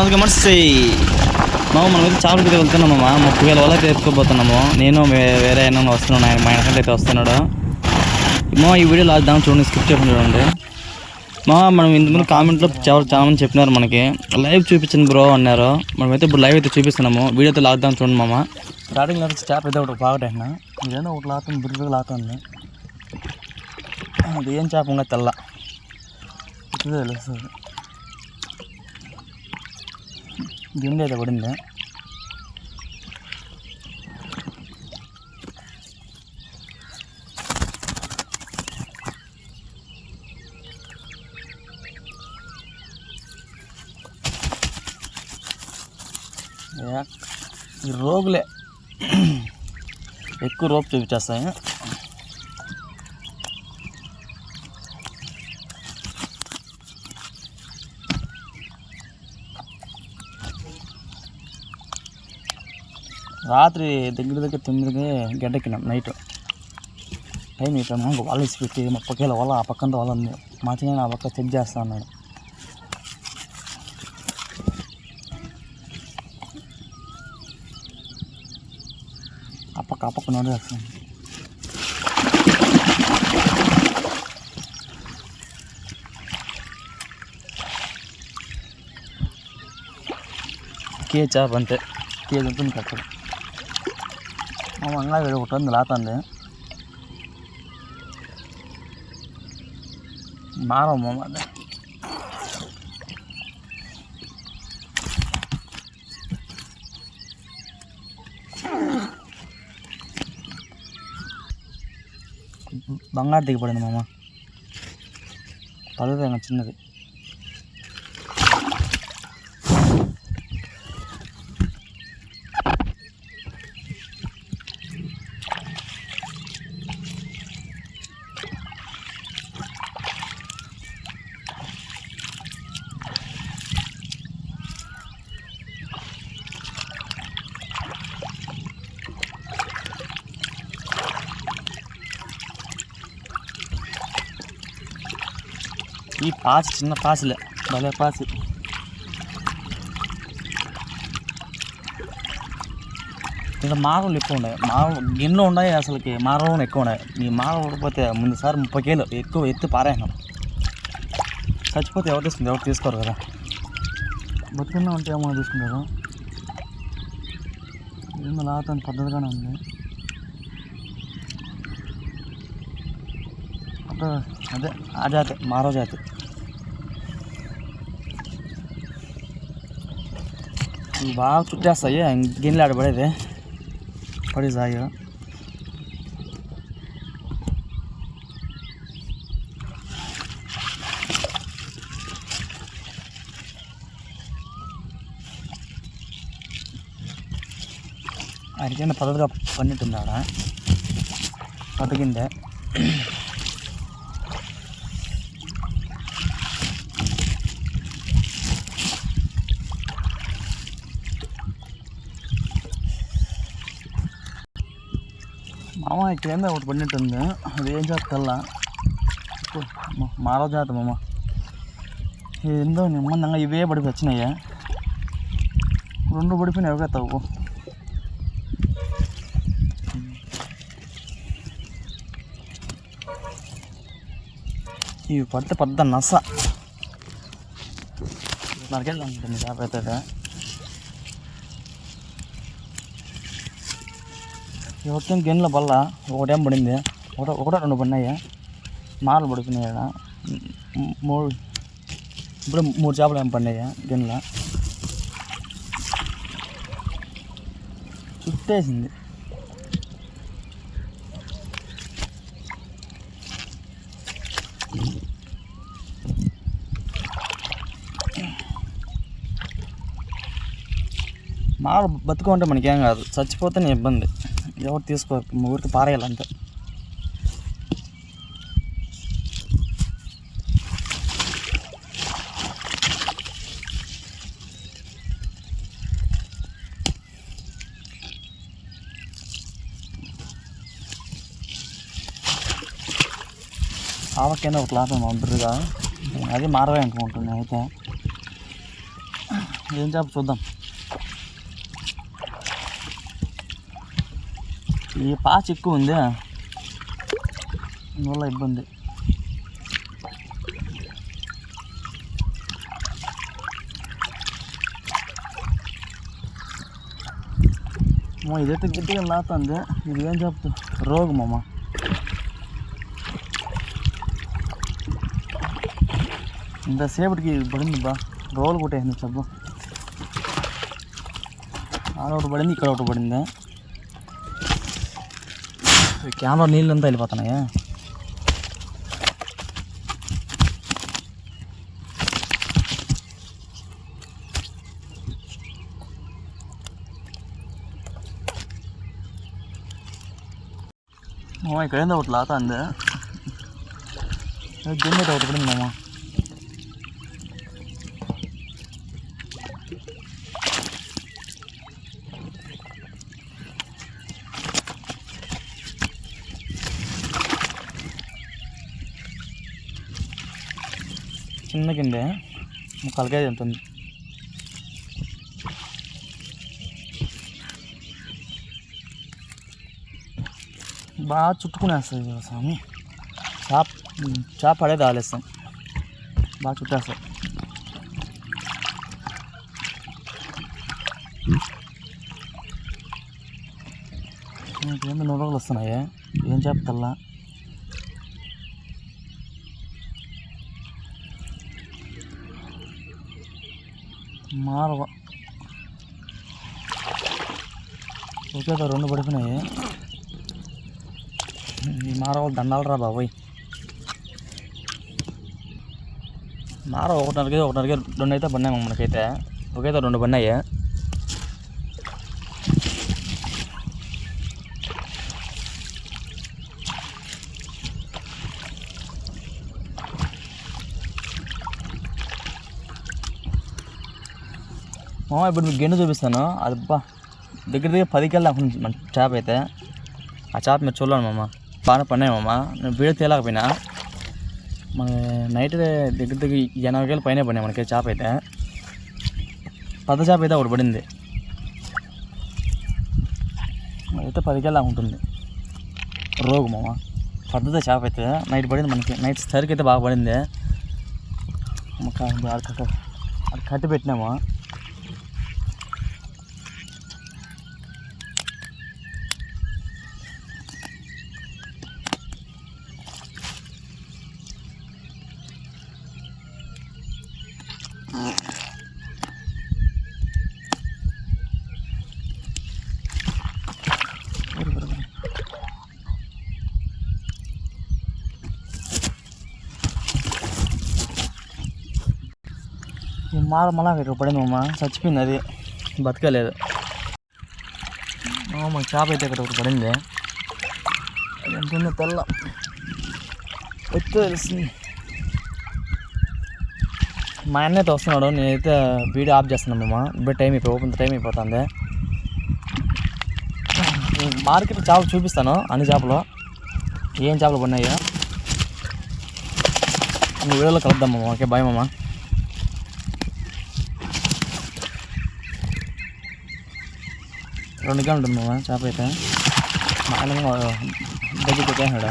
Hello మామ అందుకే మామ మనం అయితే చేపల దగ్గర వెళ్తున్నాము మామ. ముప్పై వేల వల్ల ఎత్తుకోబోతున్నాము నేను వేరే అయినా వస్తున్నాను ఆయన మా వెనకాల అయితే వస్తున్నాడు. మా ఈ వీడియో లాస్ట్ దాని చూడండి స్కిప్ చేయకుండా చూడండి. మా మనం ఇంతకుముందు కామెంట్లో చాలా చాలామంది చెప్పినారు మనకి. లైవ్ చూపించండి బ్రో అన్నారు. మనమైతే ఇప్పుడు లైవ్ అయితే చూపిస్తున్నాము. వీడియో అయితే లాక్డౌన్ చూడండి మామ. స్టార్టింగ్ అయితే చేప అయితే ఒకటి బాగటైనా ఏదో ఒకటి లాతుంది బిర్రుగా లాతుంది అది ఏం చేప ఇంకా తెల్ల. ఇదే తెలుస్తుంది. గిండి అయితే పడింది. ఈ రోగులే. ఎక్కువ రోపు చూపించేస్తాయి. రాత్రి దగ్గర దగ్గర తొమ్మిదికి గడ్డెక్కినాం నైట్ టైం అయిపోయాము ఇంకా వాళ్ళు పెట్టి మా పక్కల వాళ్ళ ఆ పక్కన వాళ్ళ ఉంది మా చిన్న ఆ పక్క చెక్ చేస్తా అన్నాడు. ఆ పక్క ఆ పక్క నోడు చేస్తాను కే చేప అంతే కేజ్ ఉంటుంది కట్టడు మా మంగా ఒకటి ఉంది లాతంది మారమ్మ అది బంగారు దిగబడింది మామ పదవి చిన్నది ఈ పాచి చిన్న పాచిలే భలే పాచి ఇంకా మారలు ఎక్కువ ఉన్నాయి. మార గిన్నెలు ఉన్నాయి అసలుకి. మారలు ఎక్కువ ఉన్నాయి. మీ మార ఉడిపోతే ముందుసారి ముప్పై కేలు. ఎక్కువ ఎత్తి పారేసినాం. చచ్చిపోతే ఎవరు తీసుకుంటారు ఎవరు తీసుకోరు కదా. బతుకున్నా ఉంటే ఏమో తీసుకుంటారు? ఏమో లాతాను పద్ధతిగానే ఉంది. ಅದು ಅದಾತು ಮಾರೋದಾತು ಭಾಳ ತುಟ್ಟಾಸ್ತಾಗಿ ಹಂಗೇನಿಲ್ಲ ಆಡ ಬಡಿದೆ ಬಡಿ ಸಾಗಿ அதுக்கு என்ன பதவியாக பண்ணிட்டு இருந்தாடா பதுக்கிந்தேன் పన్నెట్టుంది ఆడ బతికిందే మామ ఇక్కడేందో ఒకటి పడినట్టుంది అది ఏం జాతి తెల్ల మారో జాతి మామ ఏందో నిమ్మందంగా ఇవే పడిపి వచ్చినాయి రెండు పడిపోయినాయి ఎవగా తవ్వు ఇవి పడితే పెద్ద నస నాకెళ్ళి ఉంటుంది చేప అయితే ఎవరికేం గిన్నెల బల్ల ఒకటేం పడింది ఒకటో ఒకటో రెండు పడినాయి మాటలు పడుకున్నాయి ఆడ. మ్, మూడు ఇప్పుడు మూడు చేపలు ఏం పడినాయి గిన్నెల చుట్టేసింది మాడ బతుకుంటే మనకేం కాదు చచ్చిపోతేనే ఇబ్బంది ఎవరు తీసుకో ఊరికి పారేయాలంటే. ఆవకైనా ఒక లాభం బిర్రుగా అది మారవే అనుకుంటున్నాను అయితే. ఏం చేప చూద్దాం. ఈ పాచ ఎక్కువ ఉంది అందువల్ల ఇబ్బంది అమ్మా ఇదైతే గట్టిగా లాతుంది ఇది ఏం చెప్తా రోగం అమ్మ ఇంతసేపటికి పడింది బా రోలు కొట్టేసింది చెప్పు ఆడ ఒకటి పడింది ఇక్కడ ఒకటి పడింది ఈ కెమెరా నీళ్ళు అంతా వెళ్ళిపోతున్నాయా మామ ఇక్కడ ఏందో ఒకటి లాతా ఉంది గిన్నె ఒకటి పడింది చిన్న కిందే ముక్కలకాయ తింటుంది. బాగా చుట్టుకునేస్తుంది కదా స్వామి. చేప చేప పడేది ఆలస్యం బాగా చుట్టేస్తాయి ఏందో నువ్వులు వస్తున్నాయి? ఏం చేపతల్లా మారవ. ఓకే రెండు పడిపోయినాయి. ఈ మారవాళ్ళు దండాలు రా బాబోయ్. మార ఒకటిన్నరకి ఒకటిన్నరకి రెండు అయితే పడినాయి మనకైతే. ఒకైతే రెండు పడినాయి. మామ ఇప్పుడు మీకు గిన్నె చూపిస్తాను. అది దగ్గర దగ్గర పది కెళ్ళి మన చేప అయితే. ఆ చేప మీరు చూడాలి మామ. బాగా పన్నాయి మామ. నేను వీడియో తేలేకపోయినా మన నైట్ దగ్గర దగ్గర ఎనభై వేలు పైన పడినాయి మనకి చేప అయితే. పెద్ద చేప అయితే ఒకటి పడింది. అయితే పది ఉంటుంది. రోగు మామ. పెద్దది చేప అయితే. నైట్ పడింది మనకి. నైట్ సరికి అయితే బాగా పడింది. మాకు అక్కడ అక్కడ కట్టి పెట్టినాము ఈ మాల మళ్ళా ఇక్కడ పడింది అమ్మ చచ్చిపోయింది అది. బతకలేదు. మా చేప అయితే ఇక్కడ ఒకటి పడింది. అది ఎంత తెల్ల. ఎత్తు తెలిసింది మా అన్న అయితే వస్తున్నాడు. నేనైతే వీడియో ఆఫ్ చేస్తున్నాను అమ్మ ఇప్పుడు టైం అయిపోయి ఓపెన్ టైం అయిపోతుంది. మార్కెట్ చేపలు చూపిస్తాను అన్ని చేపలు. ఏం చేపలు పడినాయో. ఈ వీడియోలో కలుద్దాం మామ. ఓకే బాయ్ మామ. రెండు గంటలు ఉంటుంది మామ చేప అయితే. మా ఆయన దగ్గరికి వచ్చేసాడు